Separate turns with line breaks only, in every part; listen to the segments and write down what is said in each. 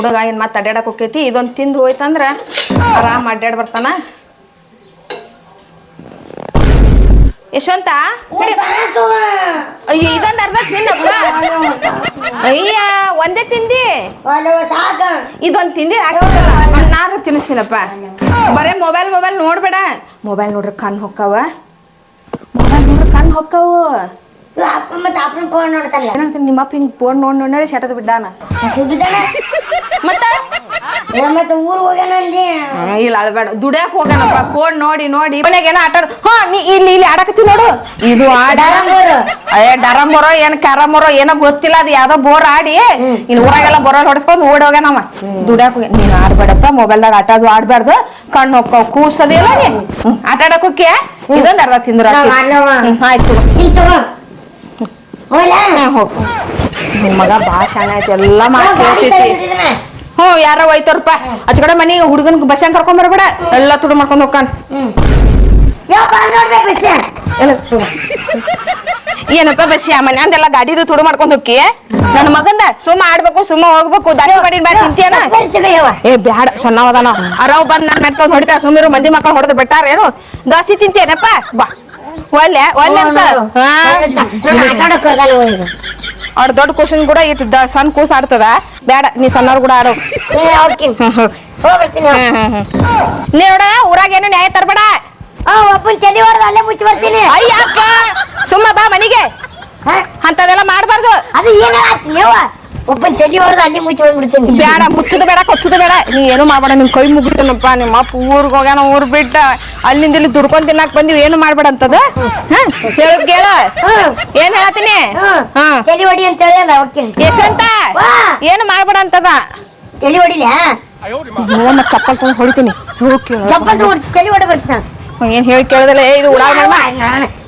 ಹುಡುಗ ಏನು ಮತ್ತೆ ಅಡ್ಡಾಡಕ್ ಹೋಕೈತಿ ಇದೊಂದು ತಿಂದು ಹೋಯ್ತಂದ್ರ ಆರಾಮ್ ಅಡ್ಡಾಡ್ ಬರ್ತಾನ. ಯಶವಂತ ಅಯ್ಯೋ ಇದೊಂದು ಅರ್ಧ ತಿನ್ನಪ್ಪ ಅಯ್ಯ ಒಂದೇ ತಿಂದಿ? ಇದೊಂದು ತಿಂದಿ ನಾನು ತಿನ್ನಿಸ್ತೀನಪ್ಪ. ಬರೇ ಮೊಬೈಲ್ ಮೊಬೈಲ್ ನೋಡ್ಬೇಡ. ಮೊಬೈಲ್ ನೋಡ್ರಿ ಕಣ್ಣು ಹೊಕ್ಕಾವ? ಮೊಬೈಲ್ ನೋಡ್ರಿ ಕಣ್ಣು ಹೊಕ್ಕಾವು?
ಅಪ್ಪ ಮತ್ತೆ ಅಪ್ಪನ ಫೋನ್ ನೋಡ್ತಾನೆ.
ನಿಮ್ಮ ಅಪ್ಪ ಹಿಂಗೆ ಫೋನ್ ನೋಡಿ ನೋಡಿ ಶಟದ ಬಿದ್ದಾನ? ಮತ್ತೆ?
ಮತ್ತೆ ಊರ್ ಹೋಗ್ಯಾನ ಅಂದಿ?
ಇಲ್ಲ ಅಳ್ಬೇಡ ದುಡ್ಯಾಕ್ ಹೋಗೋಣಪ್ಪ ಫೋನ್ ನೋಡಿ ನೋಡಿ. ಮನೆಗೆ ಏನೋ ಆಟ ಆಡ್- ಹಾ ನೀ ಇಲ್ಲಿ ಇಲ್ಲಿ ಆಡಕತ್ತಿ ನೋಡು. ಇದು ಆಡ
ಡರಂಬರು.
ಅಯ್ಯ ಡರಂಬರೋ ಏನ್ ಕ್ಯಾರಮರೋ ಏನೋ ಗೊತ್ತಿಲ್ಲ. ಅದು ಯಾವ್ದೋ ಬೋರ್ ಆಡಿ ಇಲ್ಲಿ ಊರಾಗೆಲ್ಲ ಬರೋ ಹೊಡ್ಸ್ಕೊಂಡ್ ಓಡಿ ಹೋಗ್ಯಾನವ ದುಡ್ಯಾಕ್ ಹೋಗ್ಯಾನ. ನೀನ್ ಆಡ್ಬೇಡಪ್ಪ ಮೊಬೈಲ್ದಾಗ ಆಟ ಅದು ಆಡ್ಬಾರ್ದು. ಕಣ್ಣು ಹೋಗ್ಕೋ ಕೂಸದಿಲ್ಲ ನೀ? ಹ್ಮ್, ಆಟ ಆಡಕ್ ಇದೊಂದ್ ಅರ್ಧ ತಿಂದ್ರ
ನಾವ್ ಆಡ್ಲವ.
ಆಯ್ತು.
ಇಲ್ಲಿ ತಗೋ. ಹೋಗ್ಲಾ?
ಹೋಗ್. ನಿಮ್ ಮಗ ಶಾಣೆ ಆಯ್ತು. ಎಲ್ಲಾ ಮಾಡಿ ಹ್ಞೂ ಯಾರ ಹೋಯ್ತವ್ರಪ್ಪ. ಆಚ ಮನೆ ಹುಡುಗನ್ ಬಸ್ಸಂಗ್ ಕರ್ಕೊಂಡ್ ಬರ್ಬೇಡ. ಎಲ್ಲ ತುಡು ಮಾಡ್ಕೊಂಡ್ ಹೋಗ್ಕಾನ್. ಏನಪ್ಪ ಬಸ್ಸಿ ಆ ಮನೆ ಅಂದೆಲ್ಲ ಗಾಡಿದು ತುಡು ಮಾಡ್ಕೊಂಡ್ ಹೋಗಿ ನನ್ನ ಮಗಂದ? ಸುಮ್ಮ ಆಡ್ಬೇಕು ಸುಮ್ಮ ಹೋಗ್ಬೇಕು. ದಾರಿ ಮಾಡಿ ಬ್ಯಾಡ ತಿಂತೀಯನ? ಏ ಬ್ಯಾಡ ಸಣ್ಣವದಾನ. ಅರಾವ್ ಬಂದ್ ನಾನ್ ಮಾಡ್ಕೊಂಡ್ ಹೊಡಿತಾ ಸುಮ್ಮಿರು ಮಂದಿ ಮಕ್ಕಳು ಹೊಡೆದು ಬಿಟ್ಟಾರ ಏನು? ದಾಸಿ ತಿಂತೀಯನಪ್ಪ? ಬಾ. ಒಲ್ಲೆ ಒಲ್ಲೆ ಅಂತ. ಅವ್ರ ದೊಡ್ಡ ಕ್ವಶನ್ ಕೂಡ ಇಟ್ಟು ಸಣ್ಣ ಕೂಸ್ ಆಡ್ತದ. ಬ್ಯಾಡ ನೀ ಸಣ್ಣವ್ರು ಕೂಡ ಆಡೋ.
ಹೋಗ್ಬರ್ತೀನಿ
ನೋಡ ಊರಾಗ ಏನು ನ್ಯಾಯ ತರಬೇಡ?
ಅಲ್ಲೇ ಮುಚ್ಚಿ ಬರ್ತೀನಿ.
ಅಯ್ಯಪ್ಪ ಸುಮ್ಮ ಬಾ ಮನೆಗೆ? ಅಂತದೆಲ್ಲ ಮಾಡ್ಬಾರ್ದು.
ಅದು ಏನಾಗ್ತೀನಿ ಒಬ್ಬನ್ ತಲೆ ಹೊಡೆದು ಅಲ್ಲೇ ಮುಚ್ಚಿ
ಬೇಡ ಮುಚ್ಚದ ಬೇಡ ಕೊಚ್ಚದ ಬೇಡ. ನೀ ಏನು ಮಾಡ್ಬೇಡ ನಿಮ್ ಕೈ ಮುಗಿತನಪ್ಪ ನಿಮ್ಮ ಅಪ್ಪ ಊರಿಗೆ ಹೋಗ್ಯಾನ ಊರ್ ಬಿಟ್ಟ ಅಲ್ಲಿಂದ ಇಲ್ಲಿ ದುಡ್ಕೊಂಡ್ ತಿನ್ನಾಕ್ ಬಂದಿವಿ ಏನು ಮಾಡ್ಬೇಡ ಅಂತದ? ಹೇಳದ್ ಕೇಳ. ಏನ್ ಹೇಳತೀನಿ
ತಲೆ ಹೊಡಿ ಅಂತ ಹೇಳಲ್ಲ
ಓಕೆ
ವಾ.
ಏನು ಮಾಡ್ಬೇಡ ಅಂತದ?
ತಲೆ ಹೊಡಿಲ?
ನೋಡ ಚಪ್ಪಲ್ ತಗೊಂಡ್ ಹೊಡಿತೀನಿ.
ಚಪ್ಪಲ್ ತಗೊಂಡು ತಲೆ ಹೊಡಿ ಬರ್ತೀನಿ
ಏನ್ ಹೇಳಿ ಕೇಳದಲ್ಲ? ಇದು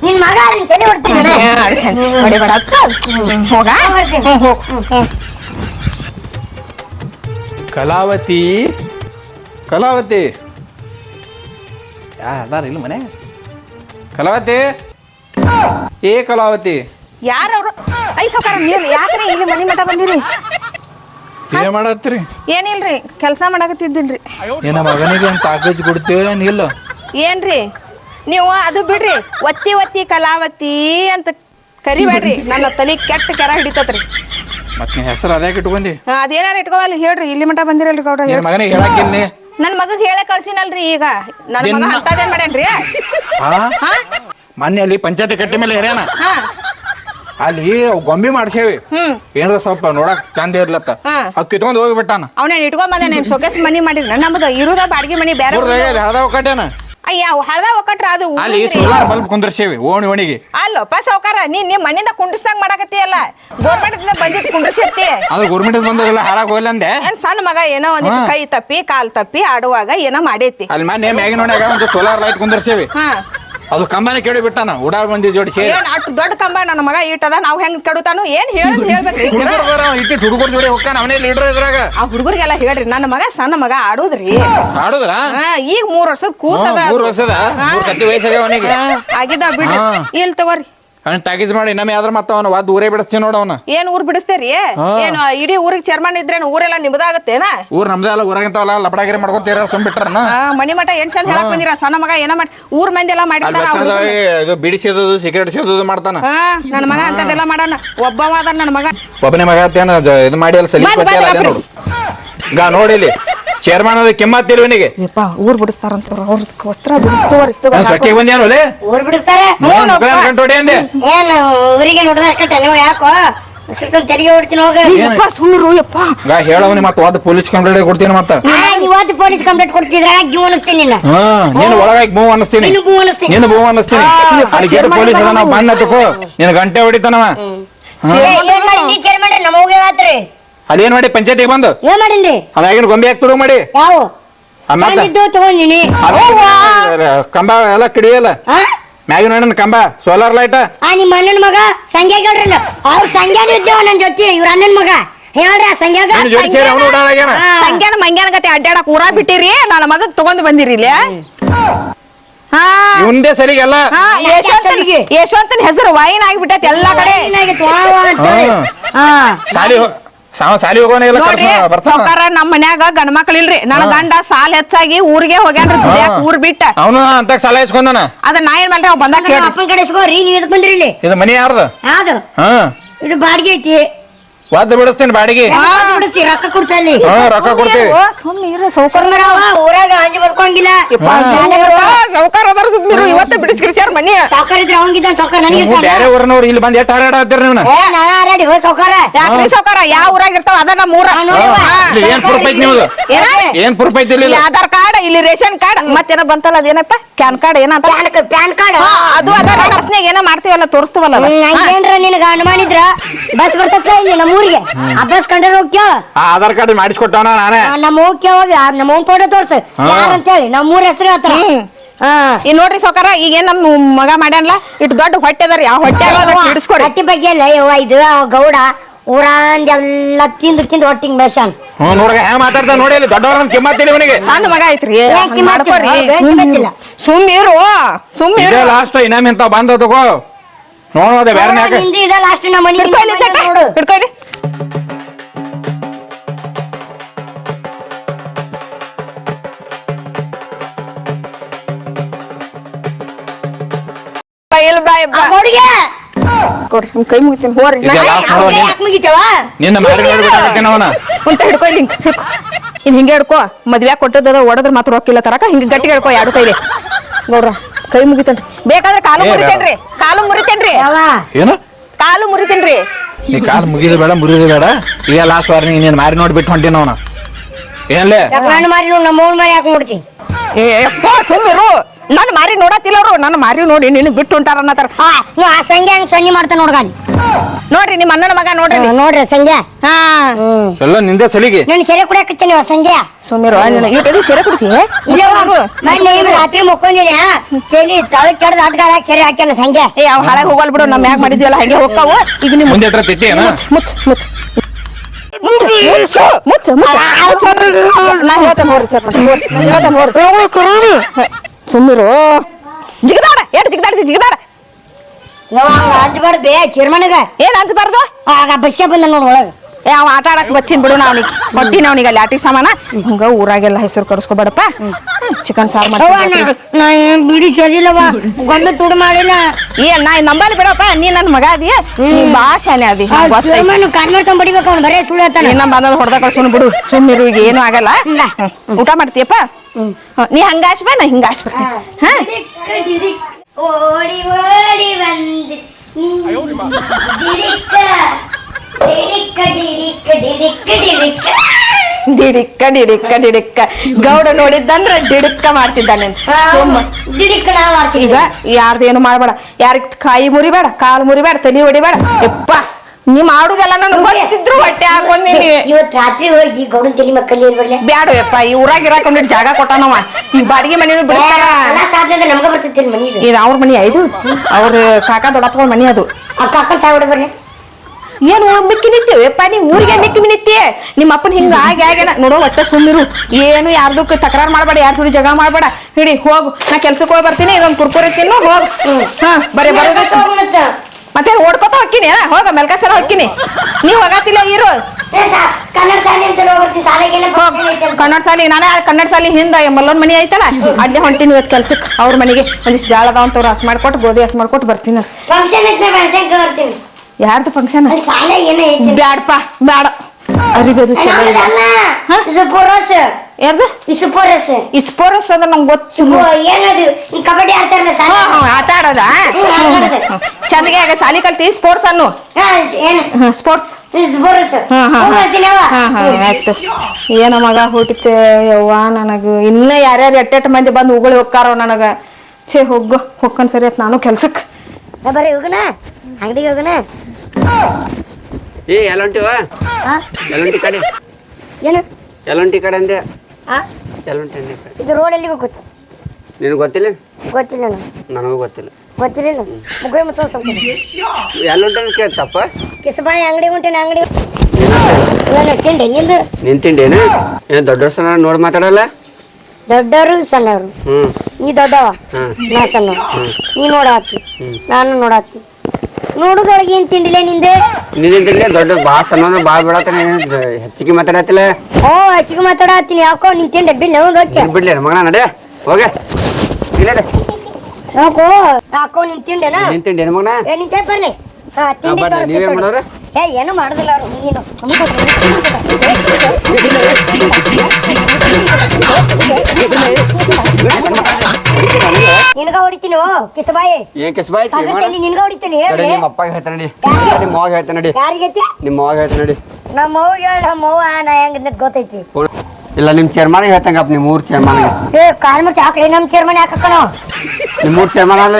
ನಿನ್ ಮಗ ನಿನ್ ತಲೆ ಹೊಡ್ತೀನಿ.
ಹೋಗ.
ಕಲಾವತಿ. ಕಲಾವತಿ. ಯಾ ಅದಾರ ಇಲ್ಲ ಮನೆ? ಕಲಾವತಿ. ಏ ಕಲಾವತಿ.
ಯಾರವ್ರು ಐ ಸೌಕಾರ ನೀವ್ ಯಾಕ್ರಿ ಇಲ್ಲಿ ಮನೆ ಮಠ ಬಂದಿರಿ?
ಏನ್ ಮಾಡತ್ತೀರಿ?
ಏನಿಲ್ರಿ ಕೆಲಸ ಮಾಡಕತ್ತಿದ್ದಿಲ್ರಿ.
ಏನ ಮಗನಿಗೆ ಅಂತ ತಾಕಜ್ ಕೊಡ್ತೀವಿ ಏನಿಲ್ಲ
ಏನ್ರಿ ನೀವು ಅದು ಬಿಡ್ರಿ ಒತ್ತಿ ಒತ್ತಿ ಕಲಾವತಿ ಅಂತ ಕರಿಬೇಡ್ರಿ. ನನ್ನ ತಲೆ ಕೆಟ್ಟ ಕೆರ ಹಿಡಿತತ್ರಿ.
ಮತ್ ನೀ ಹೆಸರು ಅದ್ಯಾಕೆ ಇಟ್ಕೊಂಡಿ?
ಆ, ಅದೇನಾರ ಇಟ್ಕೋವಲ್ಲ ಹೇಳ್ರಿ ಇಲ್ಲಿ ಮಟ ಬಂದಿರಲ್ರಿ ಗೌಡ್ರ
ನಿನ್ ಮಗನಿಗೆ ಹೇಳಕ್ಕಿಲ್ಲ? ನೀ
ನನ್ ಮಗಗ್ ಹೇಳೇ ಕಳ್ಸಿನಲ್ರಿ ಈಗ. ನನ್ನ ಮಗ
ದಿನ-
ಅಂತದೇನ್ ಮಾಡೇನ್ರಿ
ಹಾ?
ಹಾ?
ಮೊನ್ನೆ ಅಲ್ಲಿ ಪಂಚಾಯತಿ ಕಟ್ಟಿ ಮೇಲೆ ಹೇರ್ಯಾನ
ಹಾ.
ಅಲ್ಲಿ ಗೊಂಬೆ ಗೊಂಬಿ ಮಾಡ್ಸೇವಿ.
ಹ್ಮ್.
ಏನ್ರ ಸ್ವಲ್ಪ ನೋಡಕ್ ಚಂದ ಇರ್ಲತ್ತ.
ಹಾ.
ಅವ್ ಕಿತ್ಕೊಂಡ್ ಹೋಗ್ಬಿಟ್ಟಾನ
ಅವ್ನೇನ್ ಇಟ್ಕೊಂಡ್ ಬಂದೆ ನೀನ್ ಶೋಕೇಸ್ ಮನಿ ಮಾಡಿದ್ರ ನಮ್ದು ಇರುದ ಬಾಡಿಗೆ ಮನಿ ಬೇರೆ
ಹಳದಾವ್ ಕಟ್ಯಾನ.
ಅಯ್ಯ ಹಳದ ಒಕ್ಕಟ್ರ ಅದು
ಅಲ್ಲಿ. ಸೋಲಾರ್ ಬಲ್ಬ್ ಕುಂದ್ರಸೇವಿ ಓಣಿ ಓಣಿಗೆ.
ಅಲ್ಲಪ್ಪ ಸಾವ್ಕಾರ ನೀನ್ ನಿಮ್ ಮನಿಂದ ಕುಂಡ್ರಸ್ದಂಗ್ ಮಾಡಕತ್ತೀಯಲ್ಲ? ಗೋರ್ಮೆಂಟ್ ಬಂದಿದ್ ಕುಂಡ್ರಸಿರ್ತಿ
ಅದು ಗೌರ್ಮೆಂಟ್ ಇಂದ ಹಾಳಾಗ್ ಹಾಳಾಗ ಅಂದೆ.
ಏನ್ ಸಣ್ಣ ಮಗ ಏನೋ
ಒಂದಿ
ಕೈ ತಪ್ಪಿ ಕಾಲ್ ತಪ್ಪಿ ಆಡುವಾಗ ಏನೋ ಮಾಡೈತಿ.
ಅಲ್ಲಿ ಮನೆ ಮ್ಯಾಗಿನ ನೋಡ್ಯಾಗ ಒಂದು ಸೋಲಾರ್ ಲೈಟ್ ಕುಂದ್ರಸೇವಿ.
ಹಾ.
ಅದು ಕಂಬನೇ ಕೇಳಿ ಬಿಟ್ಟಾನ ಉಡಾಳ್ ಮಂದಿ ಜೋಡಿ ಸೇರಿ.
ಏನ್ ಅಷ್ಟು ದೊಡ್ಡ ಕಂಬ ನನ್ನ ಮಗ ಇಟ್ಟದ ನಾವು ಹೆಂಗ್ ಕಡುತಾನು ಏನ್ ಹೇಳದ್ ಹೇಳ್ಬೇಕ್ರಿ
ಹುಡುಗರು ಇಟ್ಟು ಹುಡುಗರ ಜೋಡಿ ಹೋಗ್ತಾನ ಅವನೇ ಲೀಡರ್ ಇದ್ರಾಗ.
ಆ ಹುಡುಗರಿಗೆಲ್ಲ ಹೇಳ್ರಿ ನನ್ನ ಮಗ ಸಣ್ಣ ಮಗ ಆಡುದ್ರಿ.
ಆಡುದ್ರ?
ಹಾ ಈಗ ಮೂರ್ ವರ್ಷದ ಕೂಸದ
ಮೂರ್ ವರ್ಷದ? ಮೂರ್ ಕತ್ತಿ ವಯಸ್ಸಾಗ ಅವನಿಗೆ.
ಆಗಿದ ಬಿಡ್ರಿ.
ಇಲ್ಲಿ
ಇಲ್ ತಗೋರಿ.
ಅವ್ನ ತಾಕೀಸ್ ಮಾಡಿ ನಮ್ಮ ಯಾವ್ದ್ರ ಮತ್ತ ಅವನ ವಾದ ಊರೇ ಬಿಡಿಸ್ತೀವಿ ನೋಡ ಅವನ.
ಏನ್ ಊರ್ ಬಿಡಿಸ್ತೇರಿ. ಏನು ಇಡೀ ಊರಿಗೆ ಚೇರ್ಮನ್ ಇದ್ರೇನು ಊರೆಲ್ಲ ನಿಮ್ದಾಗತ್ತೇನ?
ಊರ್ ನಮ್ದೇ ಅಲ್ಲ ಊರಾಗಿಂತವಲ್ಲ ಲಪಡಾಗಿರಿ ಮಾಡ್ಕೊತೀರ ಸುಮ್ ಬಿಟ್ರನ
ಆ, ಮನಿ ಮಠ ಏನ್ ಚಂದ ಹೇಳಕ್ ಬಂದಿರ? ಸಣ್ಣ ಮಗ ಏನ ಮಾಡಿ ಊರ್ ಮಂದಿ ಎಲ್ಲ
ಅಲ್ಲಿ
ಮಾಡಿರ್ತಾರ
ಬಸ್. ಇದು ಬಿಡಿ ಸೇದೋದು ಸಿಗರೇಟ್ ಸೇದೋದು ಮಾಡ್ತಾನ.
ಹಾ ನನ್ನ ಮಗ ಅಂತದೆಲ್ಲ ಮಾಡೋಣ. ಒಬ್ಬವಾದ ನನ್ನ ಮಗ.
ಒಬ್ಬನೇ ಮಗ ಅತ್ತೇನ ಇದು ಮಾಡಿ ಅಲ್ಲಿ ಸಲಿ
ಬಂದ್ ಬಂದ್
ಅದೇ ನೋಡು. ಗಾ ನೋಡಿಲಿ ಚೇರ್ಮನ್ ಅದ ಕೆಮ್ಮತ್ತಿಲ್ ಇವನಿಗೆ
ಯಪ್ಪ ಊರ್ ಬಿಡಿಸ್ತಾರಂತ ಅವ್ರ ವಸ್ತ್ರ ತಗೋರಿ ತಗೋರಿ
ಸೊಕ್ಕೆ ಬಂದೇನು ಒಲೆ
ಊರ್ ಬಿಡಿಸ್ತಾರೆ?
ಕಂಟೋಡಿ ಅಂದೆ.
ಏನ್ ಊರಿಗೆ ನೋಡಿದ ಕಟ್ಟ ನೀವು ಯಾಕೋ? ಸುತ್ತೊಂದು ತೆರಿಗೆ ಹೊಡ್ತೀನಿ ಹೋಗ.
ಯಪ್ಪ ಸುಮ್ಮರು ಯಪ್ಪ.
ಗಾ ಹೇಳವನಿ ಮತ್ತ ವಾದ ಪೊಲೀಸ್ ಕಂಪ್ಲೇಂಟ್ ಕೊಡ್ತೀನಿ ಮತ್ತ.
ಇವತ್ತು ಪೊಲೀಸ್ ಕಂಪ್ಲೇಂಟ್ ಕೊಡ್ತಿದ್ರ ಜೀವ ಅನಿಸ್ತೀನಿ ನಿನ್ನ.
ನೀನು ಒಳಗಾಗಿ ಬೂ ಅನ್ನಿಸ್ತೀನಿ.
ನೀನು
ಅಲ್ಲಿ ಗೇಟ್ ಪೊಲೀಸ್ ಅದ ನಾವು ಬಂದ ತಕೋ ನಿನ್ ಗಂಟೆ ಹೊಡಿತಾನವ.
ಚೇರ್ಮನ್ ನಮ್ಮ ಹೋಗಿ ಆತ್ರಿ
ಏನ್ ಮಾಡಿ ಪಂಚಾಯತಿಗೆ ಬಂದು?
ಏನ್ ಮಾಡಿನ್ರಿ
ಅವಾಗಿನ ಗೊಂಬೆ ಹಾಕಿ ತುಡು ಮಾಡಿ?
ಯಾವ?
ಆ ಮತ್ತ
ತಂದಿದ್ದು ತಗೊಂಡಿನಿ.
ಅಲ್ಲ, ಕಂಬ ಎಲ್ಲ ಕಿಡಿಯಲ್ಲ?
ಆ?
ಮ್ಯಾಗಿನ ಹಣ್ಣಿನ ಕಂಬ? Solar light?
ಆ ನಿಮ್ಮ ಅಣ್ಣನ ಮಗ ಸಂಜೆ ಕೇಳ್ರಲ್ಲ ಅವ್ರ ಸಂಖ್ಯಾನು ಇದ್ದೇವ ನನ್ ಜೊತೆ ಇವ್ರ ಅಣ್ಣನ ಮಗ. ಹೇಳ್ರಿ ಆ ಸಂಖ್ಯಾಗ
ನೀನು ಜೋಡಿ ಸೇರಿ ಅವನು
ಮಂಗ್ಯಾನ ಗತೆ ಅಡ್ಡಾಡಕ್ ಊರ ಬಿಟ್ಟಿರಿ ನನ್ನ ಮಗಗ್ ತಗೊಂಡ್ ಬಂದಿರಿ ಇಲ್ಲಿ. ಹಾ.
ಇವಂದೇ ಸರಿಗೆಲ್ಲ?
ಹಾ ಯಶವಂತನ್ ಯಶವಂತನ ಹೆಸರು ವೈನ್ ಆಗ್ಬಿಟ್ಟೈತಿ ಎಲ್ಲಾ ಕಡೆ.
ಏನಾಗಿತ್ತು ವಾ ವಾ.
ಹಾ.
ಹಾ.
ಸಾಲಿ ಹೋ- ಸಾವ ಸಾಲಿ ಹೋಗೋಣ ಇಲ್ಲ
ನೋಡ್ರಿ
ಬರ್ತಾನ.
ಸಾವ್ಕಾರ ನಮ್ ಮನ್ಯಾಗ ಗಂಡ ಮಕ್ಳು ಇಲ್ರಿ. ನನ್ನ ಗಂಡ ಸಾಲ ಹೆಚ್ಚಾಗಿ ಊರಿಗೆ ಹೋಗ್ಯಾನ್ರಿ ದುಡ್ಯಾಕ್ ಊರ್ ಬಿಟ್ಟ.
ಅವನು ಅಂತ ಸಾಲ ಇಸ್ಕೊಂಡನ
ಅದ ನಾ ಏನ್ ಮಾಡ್ರಿ ಅವ್ ಬಂದಾಗ ಕೇಳ್ರಿ.
ಅಪ್ಪನ ಕಡೆ ಇಸ್ಕೋರಿ ನೀವ್ ಇದಕ್ ಬಂದ್ರಿ ಇಲ್ಲಿ?
ಇದು ಮನಿ ಯಾರ್ದು?
ಯಾವ್ದು?
ಹಾ.
ಇದು ಬಾಡಿಗೆ ಐತಿ.
ಒದ್ದು ಬಿಡಿಸ್ತೀನಿ ಬಾಡಿಗೆ.
ಯಾಕೆ ಬಿಡಿಸ್ತಿ ರೊಕ್ಕ ಕೊಡ್ತಾ ಇಲ್ಲಿ.
ಹಾ ರೊಕ್ಕ ಕೊಡ್ತೀವಿ.
ಸುಮ್ಮನೆ ಇರು ಸೌಕರ್
ಸುಮ್ಮರವ್ವ, ಊರಾಗ ಅಂಜಿ ಬದ್ಕೊಂಗಿಲ್ಲ
ಸೌಕಾರ ಅದಾರ ಸುಮ್ಮಿರು ಇವತ್ತ ಬಿಡಿಸ್ಕಿಡ್ಸ್ಯಾರ ಮನಿ.
ಸಾವ್ಕಾರ ಇದ್ರೆ ಅವಂಗಿದ್ದ ಸಾವ್ಕಾರ ನನಗೆ
ನೀವು ಊರಿನವ್ರು ಇಲ್ಲಿ ಬಂದ್ ಎಷ್ಟು ಅದ್ರ ನೀವು?
ಏ ನಾ ರೆಡಿ ಹೋ ಸಾವ್ಕಾರ
ಯಾಕ್ರಿ ಸೌಕಾರ ಯಾವ ಊರಾಗ ಇರ್ತಾವ? ಅದ ನಮ್ಮ ಊರ.
ಇಲ್ಲಿ ಏನ್ ಪ್ರೂಫ್ ಐತಿ ನಿಮ್ದು?
ಏನ?
ಏನ್ ಪ್ರೂಫ್ ಐತಿ ಇಲ್ಲಿ
ಆಧಾರ್ ಕಾರ್ಡ್ ಇಲ್ಲಿ ರೇಷನ್ ಕಾರ್ಡ್ ಮತ್ತೇನ ಬಂತಲ್ಲ ಅದೇನಪ್ಪ ಪ್ಯಾನ್ ಕಾರ್ಡ್ ಏನಂತ
ಪ್ಯಾನ್ ಕಾರ್ಡ್
ಅದು ಅದ ಬಸ್ನಾಗ ಏನೋ ಮಾಡ್ತೀವಲ್ಲ ತೋರಿಸ್ತೀವಲ್ಲ
ಏನ್ರ ನಿನಗ ಅನುಮಾನ ಬಸ್ ಬರ್ತೈತೆ ಇಲ್ಲಿ ನಮ್ಮ ಹುಡುಗರಿಗೆ ಅಭ್ಯಾಸ ಕಂಡ್ರೆ
ಹೋಗಿ ಆಧಾರ್ ಕಾರ್ಡ್ ಮಾಡಿಸ್ಕೊಟ್ಟವನ ನಾನೇ.
ನಮ್ಮ ಹೋಗಿ ಕೇಳಿ ನಮ್ಮ ಹೋಗಿ ಫೋಟೋ ತೋರ್ಸ.
ಯಾರು
ಅಂತೇಳಿ ನಮ್ಮ ಮೂರ್ ಹೆಸರು ಹತ್ರ
ಈಗ ನೋಡ್ರಿ ಸೌಕಾರ ಈಗೇನ್ ನಮ್ ಮಗ ಮಾಡ್ಯಾನಲ್ಲ ಇಟ್ ದೊಡ್ಡ ಹೊಟ್ಟೆ ಅದಾರ ಯಾವ ಹೊಟ್ಟೆ ಹಿಡಿಸ್ಕೊಡಿ
ಹೊಟ್ಟೆ ಬಗ್ಗೆ ಅಲ್ಲ ಇದು ಗೌಡ ಊರಾಂದ್ ಎಲ್ಲ ತಿಂದು ತಿಂದು ಹೊಟ್ಟಿಗೆ ಮೇಷನ್
ಹ್ಮ್ ನೋಡ್ರಿ ಹೆಂಗ್ ನೋಡಿ ಇಲ್ಲಿ
ಸಣ್ಣ ಮಗ ಐತ್ರಿ ಮಾಡ್ಕೋರಿ.
ಸುಮ್
ಇರು ಸುಮ್
ಇರು ಲಾಸ್ಟ್ ಬಂದ ತಗೋ ನೋಡೋದೆ ಬೇರೆ ಯಾಕೆ?
ಇದೆ ಲಾಸ್ಟ್
ಇಲ್ಲ ಕೊಡ್ರಿ ಕೈ ಮುಗಿತೀನಿ ಹೋರಿ.
ಯಾಕೆ ಮುಗಿತೇವ?
ನಿನ್ನ ಅವನ.
ಉಂಟ ಹಿಡ್ಕೊ ಇಲ್ಲಿ ಹಿಂಗ್ ಹಿಡ್ಕೊ ಇನ್ ಹಿಂಗೆ ಹಿಡ್ಕೊ. ಮದ್ವ್ಯಾಗ ಕೊಟ್ಟದ ಒಡದ್ರ ಮಾತ್ರ ರೊಕ್ಕಿಲ್ಲ ತರಕ. ಹಿಂಗೆ ಗಟ್ಟಿ ಹಿಡ್ಕೊ ಎರಡು ಕೈಲಿ. ನೋಡ್ರ ಕೈ ಮುಗಿತೇನ್ರಿ. ಬೇಕಾದ್ರೆ ಕಾಲು
ಏ,
ಮುರಿತೇನ್ರಿ. ಕಾಲು ಮುರಿತೇನ್ರಿ.
ಯಾವ?
ಏನು?
ಕಾಲು ಮುರಿತೇನ್ರಿ.
ನೀ ಕಾಲ್ ಮುಗಿದ ಬೇಡ ಮುರಿದ ಬೇಡ. ಇದೇ ಲಾಸ್ಟ್ ವಾರ್ನಿಂಗ್ ನೀನ್ ಮಾರಿ ನೋಡ್ಬಿಟ್ಟು ಹೊಂಟೀನಿ ಅವನ. ಏನ್ಲೇ?
ಯಾಕೆ ಮಾರಿ ನೋಡು ನಮ್ಮ ಮಾರಿ ಯಾಕೆ ನೋಡ್ತಿ?
ಏ ಅಪ್ಪ ಸುಮ್ಮಿರು ನನ್ನ ಮಾರಿ ನೋಡತ್ತಿಲ್ಲ ಅವ್ರು ನನ್ನ ಮಾರಿ ನೋಡಿ ನಿನ್ನ ಬಿಟ್ಟು ಉಂಟಾರ
ಹಾ ನೀವು ಆ ಸಂಜೆ ಹಂಗ್ ಸೊನ್ನೆ ಮಾಡ್ತಾ ನೋಡ್ಗಾಲಿ
ನೋಡ್ರಿ ನಿಮ್ಮ ಅಣ್ಣನ ಮಗ ನೋಡ್ರಿ ಇಲ್ಲಿ.
ನೋಡ್ರಿ ಸಂಜೆ.
ಹಾ.
ಎಲ್ಲ ನಿಂದೆ ಸಲಿಗೆ.
ನಾನು ಸೆರೆ ಕುಡಿಯಕತ್ತೆ ನೀವು ಸಂಜೆ.
ಸುಮ್ಮಿರು ಇಟ್ಟು ಸೆರೆ ಕುಡ್ತಿ?
ಇಲ್ಲವ್ವ, ಮೊನ್ನೆ ಇವ್ರು ರಾತ್ರಿ ಮುಕ್ಕೊಂದಿನಿ ಚಳಿ ತಳಿ ಕೆಡ್ದ ಹಾಕಿ ಸೆರೆ ಹಾಕ್ಯಾನ ಸಂಜೆ.
ಏ ಅವ್ ಹಾಳಾಗ ಹೋಗಲ್ ಬಿಡು ನಮ್ಮ ಮ್ಯಾಗ ಮಾಡಿದ್ವಲ್ಲ ಹಂಗೆ ಹೋಗ್ತಾವ. ಈಗ ನಿಮ್ಮ
ಮುಂದೆ ಹತ್ರ ತಿಟ್ಟಿ ಏನ
ಮುಚ್ಚ ಮುಚ್ಚ ಮುಚ್ಚ. ಮುಚ್ಚ ಮುಚ್ಚ ಮುಚ್ಚ ಮುಚ್ಚ. ನಾ ಹೇಳ್ತೇನೆ ನೋಡ್ರಿ ಸ್ವಲ್ಪ. ನೋಡ್ರಿ ನಾ ಹೇಳ್ತೇನೆ ನೋಡ್ರಿ. ಸುಮ್ಮಿರು ಜಿಗದಾಡ ಎಷ್ಟು ಜಿಗದಾಡ್ತಿ ಜಿಗದಾಡ.
ಹಚ್ಬಾರ್ದು ಬೇ ಚಿರ್ಮನಿಗ.
ಏನ್ ಹಂಚಬಾರ್ದು
ಆಗ ಬಸ್ಸೇ ಬಂದ ನೋಡ್ ಒಳಗ.
ಏ ಅವ ಆಟ ಆಡಕ್ ಬಚ್ಚಿನ್ ಬಿಡು ನಾವ್ನಿಗೆ ಬಟ್ಟಿನ ಅವನಿಗೆ ಅಲ್ಲಿ ಆಟಿಗೆ ಸಾಮಾನ. ಹಂಗ ಊರಾಗೆಲ್ಲ ಹೆಸರು ಕರ್ಸ್ಕೊಬೇಡಪ್ಪ. ಚಿಕನ್ ಸಾರು
ಮಾಡಿ
ಮಾಡ್ತೀನಿ
ನಾ- ಏನ್ ಬಿಡಿ ಚದಿಲ್ಲವ ಗೊಂಬೆ ತುಡು ಮಾಡಿಲ್ಲ.
ಏ ನಾ ನಂಬಲ್ಲಿ ಬಿಡಪ್ಪ. ನೀ ನನ್ ಮಗ ಅದಿ. ನೀ ಬಾ ಶಾನೆ ಅದಿ.
ಆ
ನಂಗ್ ಗೊತ್ತೈತಿ.
ಚಿರ್ಮನ್ ಕಾಲ್ ಮಾಡ್ಕೊಂಡ್ ಬಡಿಬೇಕು ಅವ್ನು ಬರೇ ಸುಳ್ಳು ಹೇಳ್ತಾನ.
ಇನ್ನ ಬಂದದ ಹೊಡೆದ ಕಳ್ಸೋನು ಬಿಡು. ಸುಮ್ಮಿರು ಈಗ ಏನು ಆಗಲ್ಲ. ಊಟ ಮಾಡ್ತೀಯಪ್ಪ. ನೀ ಹಂಗ ಆಶ್ ಬಾ ನಾ ಹಿಂಗ ಆಶ್ ಓಡಿ ಹಾ?
ಓಡಿ ಓಡಿ ಬಂದು. ಡಿಡಿಕ್ಕ ಡಿಡಿಕ್ಕ ಡಿಡಿಕ್ಕ.
ಗೌಡ ನೋಡಿದ್ದಂದ್ರ ಡಿಡಿಕ್ಕ ಮಾಡ್ತಿದ್ದಾನೆ ಸುಮ್ಮ.
ಡಿಡಿಕ್ಕ ನಾ ಮಾಡ್ತೀನಿ.
ಈಗ ಯಾರ್ದೇನು ಮಾಡ್ಬೇಡ. ಯಾರಿಗೆ ಕಾಯಿ ಮುರಿಬೇಡ ಕಾಲು ಮುರಿಬೇಡ ತಲೆ ಹೊಡಿಬೇಡ. ಯಪ್ಪ ನೀ ಮಾಡುದೆಲ್ಲ ನನಗೆ ಗೊತ್ತಿದ್ರು ಹೊಟ್ಟೆ ಹಾಕೊಂಡ್
ಇವತ್ತು ರಾತ್ರಿ ಹೋಗಿ ಗೌಡನ್ ತಲೆ ಮಕ್ಕಳಿ ಬರ್ಲಿ
ಬ್ಯಾಡ ಯಪ್ಪ ಈ ಊರಾಗ ಇರಾಕ ಜಾಗ ಕೊಟ್ಟಾನವ. ಈ ಬಾಡಿಗೆ ಮನೆ
ಸಾಧ್ಯದ ನಮ್ಗೆ ಬರ್ತೈತಿ ಮನಿ ಇದು
ಅವ್ರ ಮನಿ ಐದು. ಅವ್ರ ಕಾಕ ದೊಡಪ್ಪ ಮನಿ ಅದು.
ಅಕ್ಕ ಕಾಕನ್ ಸಾಯ್ಬಿಡ ಬರ್ಲಿ.
ಏನು ಮಿಕ್ಕಿ ನಿಂತೀವಪ್ಪ ನೀ ಊರಿಗೆ ಮಿಕ್ಕಿ ನಿಂತಿ ನಿಮ್ಮ ಅಪ್ಪನ ಹಿಂಗ ಆಗಿ ಆಗ್ಯಾನ ನೋಡೋ ಒಟ್ಟ ಸುಮ್ಮಿರು ಏನು ಯಾರ್ದಕ್ಕೆ ತಕರಾರ್ ಮಾಡಬೇಡ ಯಾರ ಜೋಡಿ ಜಗ ಮಾಡಬೇಡ. ಹಿಡಿ ಹೋಗು. ನಾ ಕೆಲ್ಸಕ್ಕೆ ಹೋಗಿ ಬರ್ತೀನಿ ಇದೊಂದು ಕುರ್ಕುರಿ ತಿನ್ನು ಹೋಗ್. ಹಾ ಬರೀ ಬರೋದಕ್ಕೆ ಮತ್ತೆ ಓಡ್ಕೋತ ಹೊಕ್ಕಿನಿ ಅಲ್ಲ ಹೋಗ ಮೆಲ್ಕಾಸರ ಹೊಕ್ಕಿನಿ ನೀವು ಹೋಗತಿಲ್ಲ ಇರು.
ಕನ್ನಡ
ಸಾಲಿ ನಾನೇ ಕನ್ನಡ ಸಾಲಿ ಹಿಂದ ಮಲ್ಲೋನ್ ಮನಿ ಐತಲ್ಲ? ಅಲ್ಲೇ ಹೊಂಟಿನಿ ಇವತ್ತು ಕೆಲ್ಸಕ್ಕೆ ಅವ್ರ ಮನೆಗೆ ಒಂದಿಷ್ಟು ಜಾಳ ಅದಾವಂತವ್ರು ಹಸ್ ಮಾಡ್ಕೊಟ್ಟು ಗೋಧಿ ಹಸ್ ಮಾಡ್ಕೊಟ್ಟು ಬರ್ತೀನಿ. ಯಾರ್ದು ಫಂಕ್ಷನ್ ಬ್ಯಾಡಪ್ಪ ಬ್ಯಾಡ. ಅರಿಬೇದು ಚಲೋ ಇದೆ. ಹಾ?
ಸುಪೋರಸ್
ಯಾರ್ದು?
ಈ ಸುಪೋರಸ್
ಈ ಸ್ಪೋರಸ್ ಅಂದ್ರೆ ನಂಗೆ ಗೊತ್ತು.
ಏನದು? ಈ ಕಬಡ್ಡಿ ಆಡ್ತಾರಲ್ಲ
ಹಾ,
ಶಾಲೆ?
ಹಾ, ಆಟ ಆಡೋದಾ?
ಹ್ಮ್, ಆಟ ಆಡೋದು.
ಚಂದಗೆ ಆಗ ಸಾಲಿ ಕಲ್ತಿ ಸ್ಪೋರ್ಟ್ಸ್ ಅನ್ನು?
ಹಾ, ಏನು?
ಸ್ಪೋರ್ಟ್ಸ್
ಸುಪೋರಸ್
ಹಾ ಹಾ
ಬರ್ತೀನಿ ಅವ
ಹಾ ಹಾ ಆಯ್ತು. ಏನ ಮಗ ಹುಟ್ಟಿತೆ ಯವ್ವ ನನಗ. ಇನ್ನ ಯಾರ್ಯಾರು ಎಟ್ಟೆಟ್ಟು ಮಂದಿ ಬಂದು ಉಗುಳಿ ಹೋಗ್ಕಾರೋ ನನಗ. ಛೇ ಹೋಗು ಹೊಕ್ಕನ್ ಸರಿ ಆಯ್ತು ನಾನು ಕೆಲ್ಸಕ್ಕೆ
ಬರ್ರಿ ಹೋಗಣ? ಅಂಗಡಿಗೆ ಹೋಗಣ?
ಏ ಎಲ್ಲೊಂಟಿವ
ಹಾ?
ಎಲ್ಲೊಂಟಿ ಕಡೆ.
ಏನು?
ಎಲ್ಲೊಂಟಿ ಕಡೆ ಅಂದೆ.
ಆ?
ಎಲ್ಲೊಂಟಿ ಅಂದೆ ಕಡೆ.
ಇದು ರೋಡ್ ಎಲ್ಲಿಗೆ ಹೋಗುತ್ತೆ
ನಿನಗೆ ಗೊತ್ತಿಲ್ಲ?
ಗೊತ್ತಿಲ್ಲ ನಾನು
ನನಗೂ ಗೊತ್ತಿಲ್ಲ.
ಗೊತ್ತಿಲ್ಲ ಮುಗುವೆ ಮುಚ್ಚೋ ಸ್ವಲ್ಪ.
ಎಲ್ಲೊಂಟಿ ಅಂತ ಕೇಳ್ತಪ್ಪ.
ಕಿಸಬಾಯಿ ಅಂಗಡಿ ಹೊಂಟೇನೆ ಅಂಗಡಿ? ಏನು ತಿಂಡಿ. ನಿಂದು?
ನಿಂತಿಂಡೇನು ಏನು? ದೊಡ್ಡ ಸಣ್ಣ ನೋಡಿ ಮಾತಾಡಲ್ಲ?
ದೊಡ್ಡವರು ಸಣ್ಣವರು.
ಹ್ಞೂ
ನೀ ದೊಡ್ಡವ ನಾ ಸಣ್ಣ ನೀ ನೋಡಾತಿ ನಾನು ನೋಡಾತಿ. ನೋಡುದೊಳಗೆ ಏನ್ ತಿಂಡಿಲೆ ನಿಂದೆ?
ನಿನ್ನಿಂದಲೇ ದೊಡ್ಡ ಬಾಸ್ ಸಣ್ಣ ಭಾಳ ಬಿಡತ್ತ ಹೆಚ್ಚಿಗೆ ಮಾತಾಡತ್ತಿಲ್ಲ
ಓ ಹೆಚ್ಚಿಗೆ ಮಾತಾಡತ್ತೀನಿ ಯಾಕೋ ನಿನ್ ತಿಂಡಿ ಬಿಲ್ ಹೋಗಕ್ಕೆ
ಬಿಡ್ಲಿ ಮಗನ ನಡೆ. ಹೋಗೆ. ಇಲ್ಲ
ಯಾಕೋ ಯಾಕೋ ನಿನ್ ತಿಂಡೆನಾ?
ನಿನ್ ತಿಂಡಿ ಮಗನ?
ಏ ನಿಂತೆ ಬರ್ಲಿ. ಹಾ ತಿಂಡಿ
ಬರ್ರಿ,
ತೋರಿಸ್ತೀನಿ
ನೀವೇನ್
ತಗೊಳ್ಳಿ.
ಮಾಡೋರು?
ಏ ಏನು ಮಾಡುದಿಲ್ಲ ಅವ್ರು ನೀನು ನಿನಗ ಹೊಡಿತೀನಿ ಓ ಕಿಸಬಾಯಿ
ಏನ್ ಕೆಸ್ ಬಾಯ್ತಿ
ತಗತ್ತೇನಿ ನಿನಗ ಹೊಡಿತೀನಿ
ನಿಮ್ಮ ಅಪ್ಪಗೆ ಹೇಳ್ತಾನೆ ನಡಿ ನಿಮ್ಮ ಅವಾಗ ಹೇಳ್ತಾನೆ ನಡಿ
ಯಾರಿಗೈತಿ
ನಿಮ್ಮ ಅವಾಗ ಹೇಳ್ತಾನೆ ನಡಿ
ನಮ್ಮ ಹೇಳ ನಮ್ಮ ಅವ್ವ ನಾ ಹೆಂಗ್ ಗೊತ್ತೈತಿ
ಇಲ್ಲ ನಿಮ್ಮ ಚೇರ್ಮನ್ ಹೇಳ್ತಂಗ ನಿಮ್ ಊರ್ ಚೇರ್ಮನ್
ಏ ಕಾಲ್ ಮತ್ತೆ ಹಾಕ್ಲಿ ನಮ್ ಚೇರ್ಮನ್ ಯಾಕಕ್ಕಣ
ನಿಮ್ ಊರ್ ಚೇರ್ಮನ್ ಅಲ್ಲ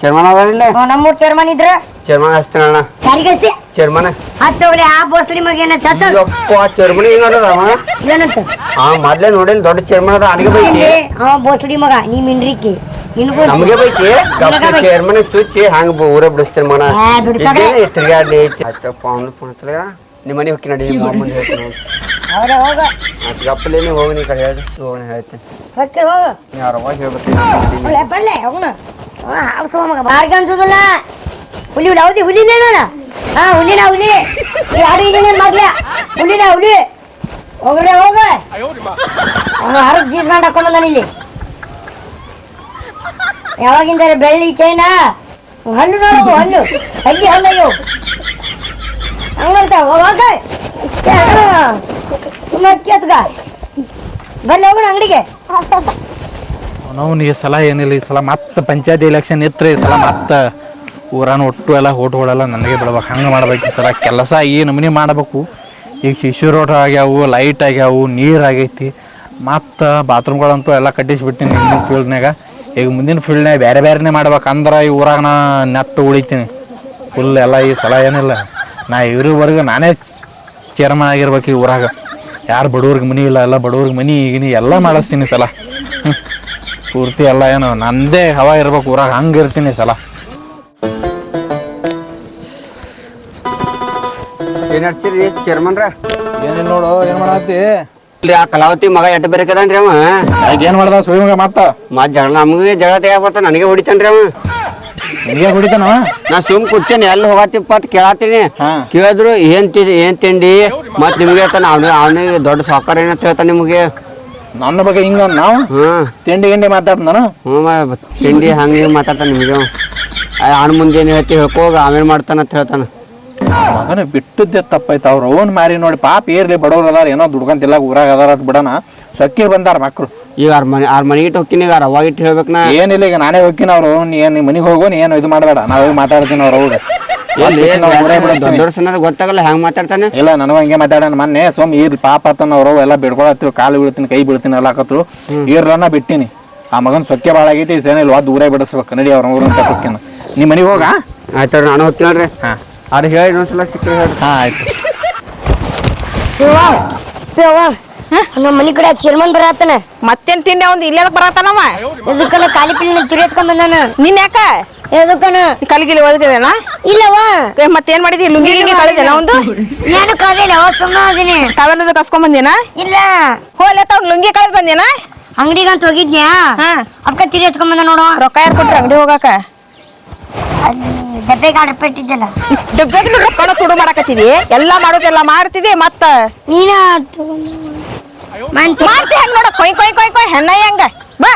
ಚೇರ್ಮನ್ ಅವಲ್ಲ
ನಮ್ಮೂರ್ ಚೇರ್ಮನ್ ಇದ್ರ?
ಚೇರ್ಮನ್ ಹಚ್ತಾನ ಅಣ್ಣ.
ಯಾರಿಗೈತಿ
ಚೇರ್ಮನ್
ಹಚ್ಚೋಗ್ಲಿ ಆ ಬೋಸ್ಡಿ ಮಗ ಏನ ಚಚ್ಚ
ಯಪ್ಪ ಚೇರ್ಮನ್ ಹಿಂಗ ಅವ
ಏನಂತ
ಆ ಮೊದ್ಲೇ ನೋಡಿಲ್ಲ ದೊಡ್ಡ ಚೇರ್ಮನ್ ಅದ ಅವನಿಗೆ ಬೈತಿ.
ಅವ ಬೋಸ್ಡಿ ಮಗ ನೀ ಮಿಂಡ್ರಿಕಿ.
ನಮಗೆ ಬೈತಿ. ಚೇರ್ಮನ್ ಚುಚ್ಚಿ ಹಂಗ ಊರೇ ಬಿಡಿಸ್ತೇನೆ
ಆ.
ಇದ್ದೇನೆ, ತಿರ್ಗಾಡ್ಲಿ ಐತಿ ಆಯ್ತಪ್ಪ ಅವ್ನು ಹಚ್ಚಲ? ನಿಮ್ಮ ಮನೆ ಹೊಕ್ಕಿ ನಡಿ ನಿಮ್ಮ ಅಮ್ಮನ ಹೇಳ್ತೀನಿ
ಹೌದಾ ಹೋಗ
ಮತ್ತೆ ಗಪ್ಪಲೆ ನೀವು ಹೋಗಿ ನೀ ಕಡೆ ಹೇಳಿ ಹೋಗೋಣ ಹೇಳ್ತೀನಿ.
ಹೊಕ್ಕಿ ಹೋಗ.
ನೀ ಅರವಾಗ ಹೇಳ್ಬೇಕು
ಒಳ್ಳೆ ಬರ್ಲೆ ಹೋಗೋಣ. ಸೋ ಮಗ ಬಾರ್ಗ ಅನ್ಸೋದಲ್ಲ ಹುಲಿ ಹುಲಿ ಹೌದಿ ಹುಲಿನೇ ನೋಡ. ಹಾ ಹುಲಿನ ಹುಲಿ. ಯಾರು ಇದೀನಿ ಮಗ್ಲ ಹುಲಿನ ಹುಲಿ ಹೋಗ್ರೆ ಹೋಗ. ಅವನು ಜೀಸ್ ಮಾಡಿ ಹಾಕೊಂಡ ಇಲ್ಲಿ. ಯಾವಾಗಿಂದ ಬೆಳ್ಳಿ ಚೈನಾ? ಹಲ್ಲು ನೋಡು ಹಲ್ಲು. ಹಲ್ಲಿ ಹಲ್ಲಯ್ಯೋ ಹಂಗಂತ ಹೋಗ ಸುಮ್ಮನೆ ಕೇತ್ಗ ಬಲ್ಲಿ ಹೋಗೋಣ ಅಂಗಡಿಗೆ.
ನಾವು ಈ ಸಲ ಏನಿಲ್ಲ, ಈ ಸಲ ಮತ್ತೆ ಪಂಚಾಯತಿ ಎಲೆಕ್ಷನ್ ಇತ್ತು ಈ ಸಲ ಮತ್ತೆ ಊರನ ಒಟ್ಟು ಎಲ್ಲ ಓಟ್ಗಳೆಲ್ಲ ನನಗೆ ಬಿಡ್ಬೇಕು, ಹಂಗೆ ಮಾಡ್ಬೇಕು ಈ ಸಲ. ಕೆಲಸ ಈ ನಮೂನಿ ಮಾಡಬೇಕು. ಈಗ ಶಿಶು ರೋಡ್ ಆಗ್ಯಾವು ಲೈಟ್ ಆಗ್ಯಾವು, ನೀರು ಆಗೈತಿ. ಮತ್ತು ಬಾತ್ರೂಮ್ಗಳಂತೂ ಎಲ್ಲ ಕಟ್ಟಿಸ್ಬಿಟ್ಟಿನಿ ಹಿಂದಿನ ಫೀಲ್ಡ್ನಾಗ ಈಗ ಮುಂದಿನ ಫೀಲ್ಡ್ನಾಗ ಬೇರೆ ಬೇರೆನೇ ಮಾಡ್ಬೇಕಂದ್ರೆ ಈ ಊರಾಗ ನಾ ನೆಟ್ಟು ಉಳಿತೀನಿ. ಫುಲ್ ಎಲ್ಲ ಈ ಸಲ ಏನಿಲ್ಲ. ನಾ ಇವ್ರವರೆಗೂ ನಾನೇ ಚೇರ್ಮನ್ ಆಗಿರ್ಬೇಕು ಈ ಊರಾಗ. ಯಾರು ಬಡವ್ರಿಗೆ ಮನಿ ಇಲ್ಲ ಎಲ್ಲ ಬಡವ್ರಿಗೆ ಮನಿ ಈಗಿನಿ ಎಲ್ಲ ಮಾಡಿಸ್ತೀನಿ ಸಲ. ಪೂರ್ತಿ ಎಲ್ಲ ಏನು ನಂದೇ ಹವಾ ಇರ್ಬೇಕು ಊರಾಗ ಹಂಗೆ ಇರ್ತೀನಿ ಸಲ.
ಏನ್ ಹಚ್ಚಿರಿ ಚೇರ್ಮನ್ರ
ನೋಡು ಏನು ಮಾಡತ್ತಿ?
ಇಲ್ರಿ ಆ ಕಲಾವತಿ ಮಗ ಎಟ್ಟು ಬೇರೆ ಅವ.
ಏನು ಮಾಡ್ದ ಸುಳಿ ಮಗ ಮತ್ತ?
ಮತ್ ಜಗಳ ನಮಗೆ ಜಗಳ ತೆಗಿಯಾಕ ಬರ್ತಾನ ನನಗೆ ಹೊಡಿತಾನ್ರಿ ಅವ.
ನಿನಗೆ ಹೊಡಿತಾನವ
ನಾ ಸುಮ್ ಕೂತೇನೆ ಎಲ್ಲಿ ಹೋಗತ್ತಿಪ್ಪ ಅಂತ ಕೇಳತ್ತೀನಿ
ಹಾ.
ಕೇಳಿದ್ರು ಏನ್ ತಿಂಡಿ ಏನ್ ತಿಂಡಿ? ಮತ್ ನಿಮ್ಗೆ ಹೇಳ್ತಾನೆ ಅವನಿಗೆ ಅವನಿಗೆ ದೊಡ್ಡ ಸಾಕಾರ ಏನಂತ ಹೇಳ್ತಾನ ನಿಮಗೆ.
ನನ್ನ ಬಗ್ಗೆ ಹಿಂಗ ನಾವು?
ಹ್ಮ್
ತಿಂಡಿ ಗಿಂಡಿ ಮಾತಾಡ್ತಾನ
ಹ್ಞೂ ಮ- ತಿಂಡಿ ಹಂಗೆ ಮಾತಾಡ್ತಾನ ನಿಮಗೆ. ಅವನ ಮುಂದೆ ಏನು ಹೇಳ್ತಿ ಹೇಳ್ಕೋಗ ಆಮೇಲೆ ಮಾಡ್ತಾನ ಅಂತ ಹೇಳ್ತಾನ.
ಮಗನ ಬಿಟ್ಟದ್ದೆ ತಪ್ಪಾಯ್ತು. ಅವ್ರು ಓನ್ ಮಾರಿ ನೋಡಿ ಪಾಪ ಏರ್ಲಿ ಬಡವ್ರು ಅದಾರ ಏನೋ ದುಡ್ಕಂತಿಲ್ಲ ಊರಾಗ ಅದಾರ ಅಂತ ಬಿಡನ ಸೊಕ್ಕಿ ಬಂದಾರ ಮಕ್ಳು.
ಈಗ ಆರ್ ಮನೆ ಆರ್ ಮನೆಗೆ ಇಟ್ಟು ಹೋಗ್ತೀನಿ ಈಗ ಅವಾಗ ಇಟ್ಟು ಹೇಳ್ಬೇಕು ನಾ.
ಏನಿಲ್ಲ ಈಗ ನಾನೇ ಹೋಗ್ತೀನಿ ಅವ್ರು. ನೀ ಏನು ಮನೆಗೆ ಹೋಗು ನೀ ಏನು ಇದು ಮಾಡಬೇಡ. ನಾವು ಹೋಗಿ ಮಾತಾಡ್ತೀನಿ ಅವ್ರು ಹೋಗಿ
ದೊಡ್ಡ ದೊಡ್ಡ ಸಣ್ಣ ಗೊತ್ತಾಗಲ್ಲ ಹೆಂಗ್ ಮಾತಾಡ್ತಾನೆ?
ಇಲ್ಲ ನನಗೂ ಹಂಗೆ ಮಾತಾಡೋಣ. ಮೊನ್ನೆ ಸೋಮ್ ಈರ್ ಪಾಪ ಆತನ ಅವ್ರು ಎಲ್ಲ ಬಿಡ್ಕೊಳತ್ತೀವಿ ಕಾಲು ಬೀಳ್ತೀನಿ ಕೈ ಬೀಳ್ತೀನಿ ಎಲ್ಲ ಹಾಕತ್ರು ಈರನ್ನ ಬಿಟ್ಟಿನಿ. ಆ ಮಗನ ಸೊಕ್ಕೆ ಭಾಳ ಆಗೈತಿ ಸೇನೆ ಇಲ್ವಾ ದೂರ ಬಿಡಿಸ್ಬೇಕು. ನಡಿ ಅವ್ರ ಊರು ಅಂತ ಹೋಗ್ತೀನ ನೀ ಮನೆಗೆ ಹೋಗ?
ಆಯ್ತು ನಾನು ಹೋಗ್ತೀನಲ್ರಿ
ಹಾ.
ಅವ್ರಿಗೆ ಹೇಳಿ ಇನ್ನೊಂದ್ಸಲ ಸಿಕ್ಕರೆ ಹೇಳಿ
ಹಾ ಆಯ್ತು.
ನಮ್ಮ ಮನಿ ಕಡೆ ಚೇರ್ಮನ್ ಬರತ್ತಾನ
ಮತ್ತೇನ್ ತಿಂಡಿ ಅವ್ನು ಇಲ್ಲೇ ಬರತ್ತಾನವ
ಎದಕ್ಕನ ಖಾಲಿ ಪಿಲ್ಲಿನ ತಿರ್ಸ್ಕೊಂಡ್ ಬಂದಾನ?
ನಿನ್ ಯಾಕ?
ಎದಕ್ಕನ?
ಕಲ್ಗಿಲಿ ಓದಿದೇನ
ಇಲ್ಲವಾ
ಮತ್ತೇನ್ ಮಾಡಿದಿ? ಲುಂಗಿ ಗಿಂಗಿ ಕಳಿದೇನ ಒಂದು
ಏನು ಕಳ್ದಿಲ್ಲ ಸುಮ್ಮನೆ ಅದೀನಿ
ಟವೆಲ್ ಕಸ್ಕೊಂಡ್ ಬಂದೇನ
ಇಲ್ಲ.
ಹೋಲೆ ಅವ್ನು ಲುಂಗಿ ಕಳೆದ್ ಬಂದೇನ
ಅಂಗಡಿಗಂತ ಹೋಗಿದ್ನ್ಯಾ
ಹಾ.
ಅದಕ್ಕ ಹಚ್ಕೊಂಡ್ ಬಂದ ನೋಡು
ರೊಕ್ಕ ಯಾರು ಕೊಟ್ರಿ ಅಂಗಡಿ ಹೋಗಾಕ?
ಡಬ್ಬೆಗೆ ಆರ್ಡರ್ ಪೆಟ್ಟಿದ್ದಲ್ಲ.
ಡಬ್ಬೆಗ್ ರೊಕ್ಕನ ತುಡು ಮಾಡಕತ್ತಿದಿ? ಎಲ್ಲಾ ಮಾಡೋದೆಲ್ಲ ಮಾಡ್ತಿದಿ ಮತ್ತ?
ನೀನ
ಮಾಡ್ತಿ ಹೆಂಗ್ ನೋಡ ಕೊಯ್ ಕೊಯ್ ಕೊಯ್ ಕೊಯ್ ಹೆಣ್ಣ ಹೆಂಗ? ಬಾ.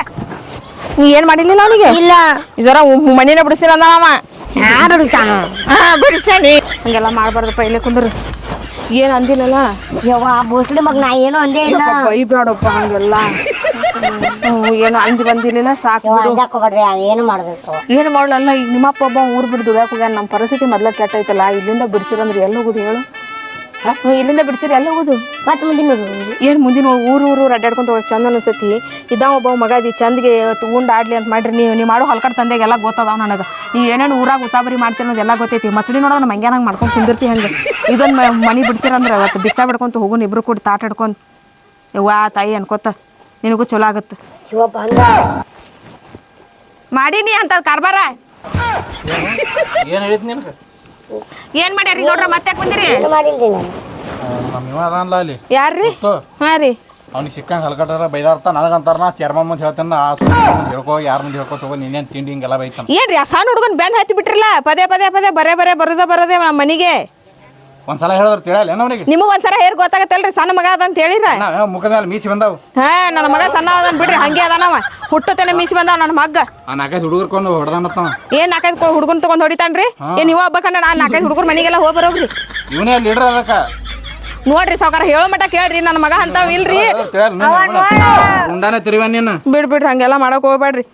ನೀ ಏನ್ ಮಾಡಿರ್ಲಿಲ್ಲ ಅವನಿಗೆ?
ಇಲ್ಲ.
ಜರ ಮನೇನ ಬಿಡಿಸಿಲ್ಲ ಅಂದವ
ಯಾರು ಹುಡುಕ್ತಾನ
ಹಾ ಬಿಡಿಸೇನಿ ಹಂಗೆಲ್ಲ ಮಾಡ್ಬಾರ್ದಪ್ಪ ಇಲ್ಲೇ ಕುಂದ್ರ. ಏನ್ ಅಂದಿಲ್ಲಲ್ಲ?
ಯವ್ವ ಬೋಸ್ಲಿ ಮಗ ನಾ ಏನು ಅಂದೇ ಇಲ್ಲ.
ಬೈಬೇಡಪ್ಪ ಹಂಗೆಲ್ಲ. ಏನು ಅಂದಿ ಬಂದಿರ್ಲಿಲ್ಲ ಸಾಕು
ಅವ್ ಏನು ಮಾಡಿದ್ರು
ಏನು ಮಾಡಲ್ಲ ಈಗ ನಿಮ್ಮಪ್ಪ ಒಬ್ಬ ಊರ್ ಬಿಟ್ಟು ದುಡಾಕ ಹೋಗ್ಯಾನ ನಮ್ಮ ಪರಿಸ್ಥಿತಿ ಮೊದ್ಲ ಕೆಟ್ಟೈತಲ್ಲ ಇಲ್ಲಿಂದ ಬಿಡಿಸಿರಂದ್ರೆ ಎಲ್ಲಿ ಹೋಗುದು ಹೇಳು? ಇಲ್ಲಿಂದ ಬಿಡಿಸಿರಿ ಎಲ್ಲ ಹೋಗುದು
ಮತ್ತೆ ಮುಂದಿನ
ಏನು ಮುಂದಿನ ಊರು ಊರು ಅಡ್ಡಾಡ್ಕೊಂತ ಹೋಗಿ ಚಂದ ಅನಿಸ್ತೈತಿ ಇದ ಒಬ್ಬ ಮಗ ಅದಿ ಚಂದ್ಗೆ ಉಂಡ್ ಆಡ್ಲಿ ಅಂತ ಮಾಡ್ರಿ. ನೀವು ನೀವು ಮಾಡೋ ಹೊಲ್ಕಡೆ ತಂದೆಗೆ ಎಲ್ಲ ಗೊತ್ತದಾವ ನನಗೆ. ನೀ ಏನೇನು ಊರಾಗ ಉಸಾಬರಿ ಮಾಡ್ತೀನಿ ಅನ್ನೋದು ಎಲ್ಲ ಗೊತ್ತೈತಿ. ಮಸಡಿ ನೋಡೋದು ನಮ್ಮ ಹಂಗೆ ಮಾಡ್ಕೊಂಡು ಕುಂದಿರ್ತಿ ಹಂಗೆ. ಇದೊಂದು ಮನೆ ಬಿಡಿಸಿರಂದ್ರೆ ಅವತ್ತು ಬಿಕ್ಸಾ ಬಿಡ್ಕೊಂತ ಹೋಗುನ್ ಇಬ್ರು ಕೂಡ ತಾಟ ಹಿಡ್ಕೊಂತ ಯವ್ವಾ ತಾಯಿ ಅನ್ಕೋತ ನಿನಗೂ ಚಲೋ ಆಗುತ್ತೆ ಮಾಡೀನಿ ಅಂತ ಕಾರ್ಬಾರ.
ಏನು ಹೇಳಿದ್ ನಿನಗೆ?
ಏನ್ ಮಾಡ್ಯಾರಿ ನೋಡ್ರ ಮತ್ತೆ ಬಂದಿರಿ?
ಏನು ಮಾಡಿಲ್ರಿ ನಾನು.
ನಮ್ಮ ಇವ ಅದಾನಲ್ಲ ಅಲ್ಲಿ.
ಯಾರ್ರಿ. ಹಾಂ ರೀ.
ಅವ್ನಿಗೆ ಸಿಕ್ಕಂಗೆ ಹಲ್ಕಟ್ಟಾರ ಬೈದಾರ್ತ ನನಗಂತಾರ ನಾ ಚೇರ್ಮನ್ ಮುಂದೆ ಹೇಳ್ತೇನೆ ಆ ಸುಮ್ನೆ ಮುಂದ್ ಹೇಳ್ಕೋ ಯಾರ ಮುಂದೆ ಹೇಳ್ಕೋ ತಗೋ ನೀನೇನು ತಿಂಡಿ ಹಿಂಗೆಲ್ಲ ಬೈತಾನ.
ಏನ್ರಿ ಆ ಸಣ್ಣ ಹುಡುಗನ್ ಬೆನ್ ಹತ್ತಿ ಬಿಟ್ರಲ್ಲ? ಪದೇ ಪದೇ ಪದೇ ಬರೇ ಬರೇ ಬರೋದೇ ಬರೋದೇ ನಮ್ಮ ಮನಿಗೆ.
ಒಂದ್ಸಲ ಹೇಳಿದ್ರೆ ತಿಳಿಯಲ್ಲ ಅವನಿಗೆ?
ನಿಮಗ್ ಒಂದ್ಸರ ಹೇರ್ ಗೊತ್ತಾಗತ್ತಲ್ರಿ ಸಣ್ಣ ಮಗ ಅದ ಅಂತ ಹೇಳಿರ
ನಾ ಮುಖದ ಮೇಲೆ ಮೀಸಿ ಬಂದಾವು.
ಹಾ ನನ್ನ ಮಗ ಸಣ್ಣ ಅದನ್ ಬಿಡ್ರಿ ಹಂಗೆ ಅದಾನವ ಹುಟ್ಟತೇನೆ ಮೀಸಿ ಬಂದಾವ ನನ್ನ ಮಗ್ಗ.
ಆ ನಾಲ್ಕೈದು ಹುಡುಗರ್ಕೊಂಡು ಹೊಡೆದಾನತ್ತವ
ಏನ್ ನಾಲ್ಕೈದು ಹುಡುಗನ್ ತಗೊಂಡ್ ಹೊಡಿತಾನ್ರಿ? ಏನ್ ನೀವು ಹಬ್ಬಕಂಡ ನಾ ನಾಲ್ಕೈದು ಹುಡುಗರ ಮನೆಗೆಲ್ಲ ಹೋಗಿ ಬರೋಗ್ರಿ.
ಇವನೇ ಲೀಡರ್ ಅದಕ್ಕ.
ನೋಡ್ರಿ ಸಾವ್ಕಾರ ಹೇಳೋ ಮಟ್ಟ ಕೇಳ್ರಿ ನನ್ನ ಮಗ ಅಂತಾವ್ ಇಲ್ರಿ.
ಉಂಡಾನೆ ತಿರುವ ನೀನು.
ಬಿಡ್ ಬಿಡ್ರಿ ಹಂಗೆಲ್ಲ ಮಾಡಕ್ ಹೋಗ್ಬೇಡ್ರಿ.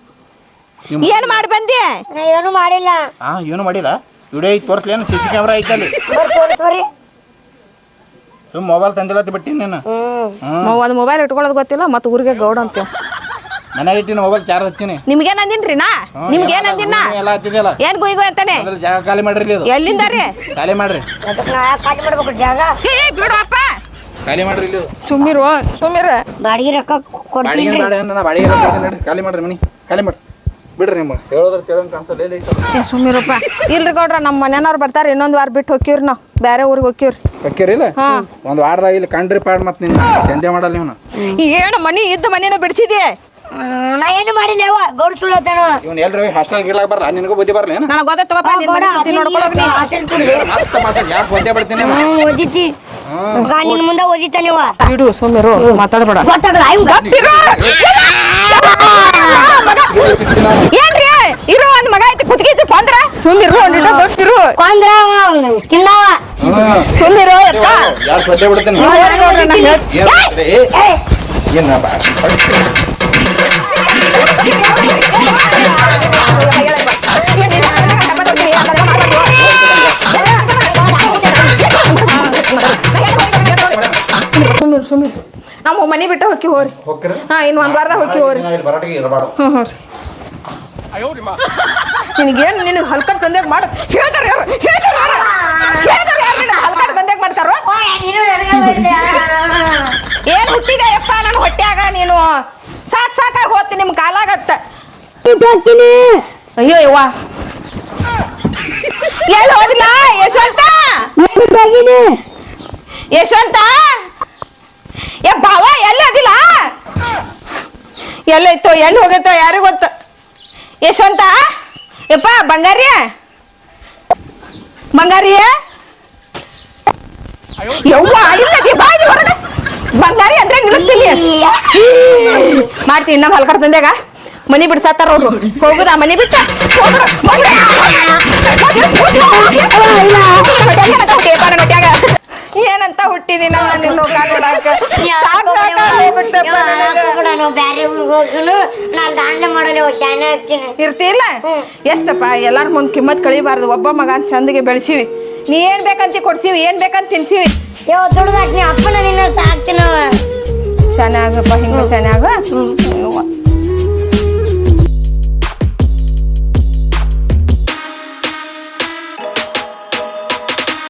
ಏನ್ ಮಾಡಿ ಬಂದಿ?
ಏನು ಮಾಡಿಲ್ಲ.
ಆ ಏನು ಮಾಡಿಲ್ಲ? ವಿಡಿಯೋ ಐತಿ ತೋರಿಸ್ಲೇನು ಸಿ ಸಿ ಕ್ಯಾಮ್ರಾ
ಅಲ್ಲಿ ತೋರಿಸ್ಬರ್ರಿ
ಸುಮ್ ಮೊಬೈಲ್ ತಂದಿಲ್ಲ ಬಿಟ್ಟಿ ನಾನು.
ಹ್ಮ್.
ಒಂದ್ ಮೊಬೈಲ್ ಇಟ್ಕೊಳ್ಳೋದು ಗೊತ್ತಿಲ್ಲ ಮತ್ತೆ ಊರಿಗೆ ಗೌಡ ಅಂತ
ಮನ್ಯಾಗ ಇಟ್ಟಿನ ಮೊಬೈಲ್ ಚಾರ್ಜ್ ಹಚ್ಚಿನಿ.
ನಿಮ್ಗೇನ್ ರೀ ನಾ ನಿಮ್ಗೇನ್ ಅಂದಿನ
ಎಲ್ಲ ಏನು
ಏನ್ ಗುಯ್ಗು ಅಂತಾನೆ?
ಜಾಗ ಖಾಲಿ ಮಾಡ್ರಿ ಇದು.
ಎಲ್ಲಿಂದ ರೀ?
ಖಾಲಿ ಮಾಡ್ರಿ.
ಅದಕ್ಕೆ ನಾ ಯಾಕೆ ಖಾಲಿ ಮಾಡ್ಬೇಕು ಜಾಗ?
ಏ ಬಿಡು ಅಪ್ಪ
ಖಾಲಿ ಮಾಡ್ರಿ ಇಲ್ಲಿ.
ಸುಮ್ಮಿರು ಸುಮ್ಮಿರು.
ಬಾಡಿಗೆ ರೊಕ್ಕ ಕೊಡ್ತೀನಿ
ಬಾಡಿಗೆ ಬೇಡ ಏನ್ ನಾ ಬಾಡಿಗೆ ಕೊಡ್ತೀನಿ ಖಾಲಿ ಮಾಡ್ರಿ ಮನಿ. ಖಾಲಿ ಮಾಡ್ರಿ. ಬಿಡ್ರಿ ನಿಮ್ಮ ಹೇಳೋದ್ರ ತಿಳಂಗ್ ಕಾಣಿಸಲ್ಲ ಎಲ್ಲಿ ಐತಲ್ಲ
ಏ ಸುಮ್ಮಿರಪ್ಪ ಇಲ್ರಿ ಗೌಡ್ರ ನಮ್ಮ ಮನೆಯವ್ರು ಬರ್ತಾರೆ ಇನ್ನೊಂದು ವಾರ ಬಿಟ್ಟು ಹೋಕ್ಕಿವ್ರಿ ನಾವು ಬೇರೆ ಊರಿಗೆ ಹೋಗ್ತೀವ್ರಿ
ಇಲ್ಲ ಒಂದು ವಾರದಾಗ ಇಲ್ಲಿ ಕಂಡ್ರಿ ಪಾಡ್ ಮತ್ತೆ ನಿನ್ನ ಚಂದೆ ಮಾಡಲ್ಲ ಇವನು
ಏನು ಮನಿ ಇದ್ದ ಮನಿನ ಬಿಡಿಸಿದ್ಯೆ
ಹ್ಮ್, ನಾ ಏನು ಮಾಡಿಲ್ಲ ಯವ್ವ ಗೌಡ ಸುಳ್ಳತಾನ
ಇವ್ನು ಎಲ್ರಿ ಹಾಸ್ಟೆಲ್ ಗಿರ್ಲಾಕ್ ಬರಲ್ಲ ನಿನಗೂ ಬುದ್ಧಿ ಬರಲ್ಲ ಏನು
ನನಗೆ ಗೊತ್ತ ತಗೋಪ್ಪ ನಿನ್ ಮನೆ ಸುದ್ದಿ ನೋಡ್ಕೊಳಕ್ ನೀ
ಮತ್ತೆ ಮಾತಾಡಿ ಯಾಕೆ ಒಂದೇ ಬಿಡ್ತೀನಿ
ಹ್ಮ್ ಓದಿತಿ ಮಗ ನಿನ್ ಮುಂದೆ ಓದಿತಾನಿವ
ಬಿಡು ಸುಮ್ಮಿರು ಮಾತಾಡ್ಬೇಡ
ಗೊತ್ತಾಗಲ್ಲ ಇವ್ಗ
ಏನ್ರಿ? ಇರೋ ಒಂದ್ ಮಗ ಐತಿ ಕುತ್ಕೀಚಿ ಬಂದ್ರ ಸುಂದಿರು ಒಂದಿಟ ಗೊತ್ತಿರು
ಕೊಂದ್ರ ತಿನ್ನವ.
ಸುಂದಿರು ಬಿಡ್ತೀನಿ?
ಗೌಡ್ರ, ನಾ ನಾವು ಮನೆ ಬಿಟ್ಟು ಹೋಗಿ ಹೋರಿ. ಹಾಂ ಇನ್ನು ಒಂದ್ ವಾರದಾಗ ಹೋಗಿ ಹೋರಿ. ಹ್ಞೂ ಹ್ಞೂ ನಿನಗೇನು ನಿನಗೆ ಹಲ್ಕಟ್ ತಂದಾಗ ಮಾಡ ಹೇಳ್ತಾರೆ ಯಾರು? ಹೇಳ್ತಾರ ಯಾರು? ಹೇಳ್ತಾರ ಯಾರು ಹಲ್ಕಟ್ ತಂದಾಗ ಮಾಡ್ತಾರೋ? ಏನ್ ಹುಟ್ಟಿದೆ ಯಪ್ಪ ನನ್ನ ಹೊಟ್ಯಾಗ ನೀನು? ಸಾಕ್ ಸಾಕಾಗಿ ಹೋಗ್ತಿ ನಿಮ್ ಕಾಲಾಗತ್ತ. ಅಯ್ಯೋ ಯವ್ವ. ಎಲ್ಲಿ ಹೋದಿಲ್ಲ ಯಶವಂತ? ಯಶವಂತ? ಏ ಭಾವ ಎಲ್ಲಿ ಅದಿಲ್ಲ? ಎಲ್ಲೈತೋ ಎಲ್ಲಿ ಹೋಗೈತೋ ಯಾರಿಗೂ ಗೊತ್ತ? ಯಶವಂತ ಯಪ್ಪ ಬಂಗಾರಿಯ ಬಂಗಾರಿಯ ಯವ್ವ ಇಲ್ಲದಿ ಬಾಯಿ ಹೊರಗೆ. ಬಂಗಾರಿ ಅಂದ್ರೆ ನಿಲ್ಲಿಸ್ತೀನಿ. ಮಾಡ್ತೀನಿ ನಮ್ಮ ಹಲ್ಕರ್ ತಂದ್ಯಾಗ. ಮನಿ ಬಿಡ್ಸಾತಾರ ಅವ್ರು ಹೋಗುದಾ ಮನಿ ಬಿಟ್ಟ? ಹೋಗುದ, ಹುಟ್ಟಿದೀನ ಸಾಕ್ ಸಾಕಾಗ್ಬಿಡ್ತಪ್ಪ ನನಗ.
ನಾನು ಬ್ಯಾರೆ ಊರಿಗೆ
ಇರ್ತಿಲ್ಲ ಎಷ್ಟಪ್ಪ ಎಲ್ಲಾರ ಮುಂದ್ ಕಿಮ್ಮತ್ ಕಳಿಬಾರ್ದು. ಒಬ್ಬ ಮಗ ಅಂತ ಚಂದಗೆ ಬೆಳೆಸಿವಿ. ನೀ ಏನ್ ಬೇಕಂತ ಕೊಡ್ಸಿವಿ ಏನ್ ಬೇಕಂತ ತಿನ್ಸಿವಿ.
ಯಾವ ದುಡ್ದಾಕ್ನಿ ಅಪ್ಪನ ನಿನ್ನ ಸಾಕ್ತೀನವ
ಶಾನೆ ಆಗಪ್ಪ ಹಿಂಗ ಶಾನೆ ಆಗ.